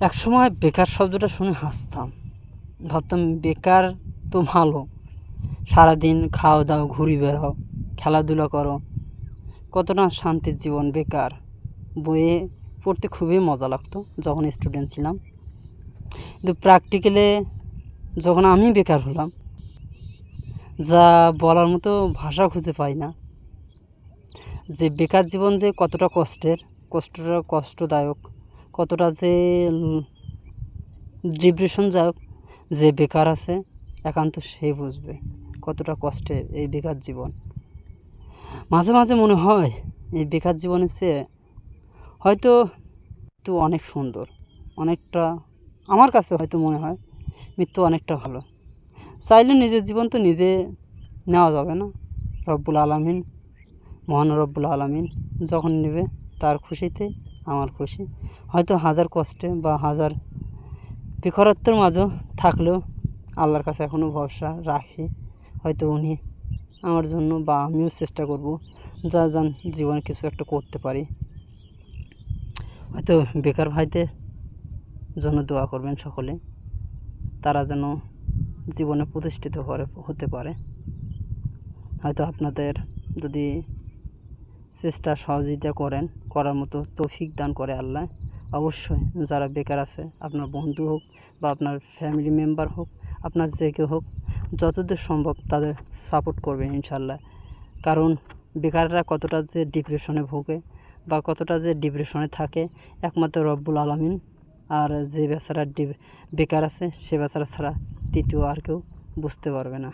একসময় বেকার শব্দটা শুনে হাসতাম। ভাবতাম, বেকার তো ভালো। সারাদিন খাও দাও, ঘুরি বেড়াও, খেলাধুলা করো। কতটা শান্তির জীবন বেকার। বইয়ে পড়তে খুবই মজা লাগতো যখন স্টুডেন্ট ছিলাম। কিন্তু প্র্যাকটিক্যালে যখন আমি বেকার হলাম, যা বলার মতো ভাষা খুঁজে পাই না। যে বেকার জীবন যে কতটা কষ্টের, কষ্টটা কষ্টদায়ক কতটা যে ডিপ্রেশনদায়ক যে বেকার আছে, একান্ত সে বুঝবে কতটা কষ্টের এই বেকার জীবন। মাঝে মাঝে মনে হয় এই বেকার জীবনের চেয়ে হয়তো তো অনেক সুন্দর, অনেকটা, আমার কাছে হয়তো মনে হয় মৃত্যু অনেকটা ভালো। চাইলে নিজের জীবন তো নিজে নেওয়া যাবে না। রব্বুল আলমিন, মহান রব্বুল আলমিন যখন নেবে তার খুশিতে আমার খুশি। হয়তো হাজার কষ্টে বা হাজার বেকারত্বের মাঝেও থাকলেও আল্লাহর কাছে এখনও ভরসা রাখি। হয়তো উনি আমার জন্য বা আমিও চেষ্টা করব যা যান জীবনে কিছু একটা করতে পারি। হয়তো বেকার ভাইদের জন্য দোয়া করবেন সকলে। তারা যেন জীবনে প্রতিষ্ঠিত হতে পারে। হয়তো আপনাদের যদি চেষ্টা সহযোগিতা করেন, করার মতো তৌফিক দান করে আল্লাহ। অবশ্যই যারা বেকার আছে, আপনার বন্ধু হোক বা আপনার ফ্যামিলি মেম্বার হোক, আপনার যে কেউ হোক, যতদূর সম্ভব তাদের সাপোর্ট করবেন ইনশাল্লাহ কারণ বেকাররা কতটা যে ডিপ্রেশনে ভোগে বা কতটা যে ডিপ্রেশনে থাকে, একমাত্র রব্বুল আলমিন। আর যে বেচারা বেকার আছে, সে বেচারা ছাড়া তৃতীয় আর কেউ বুঝতে পারবে না।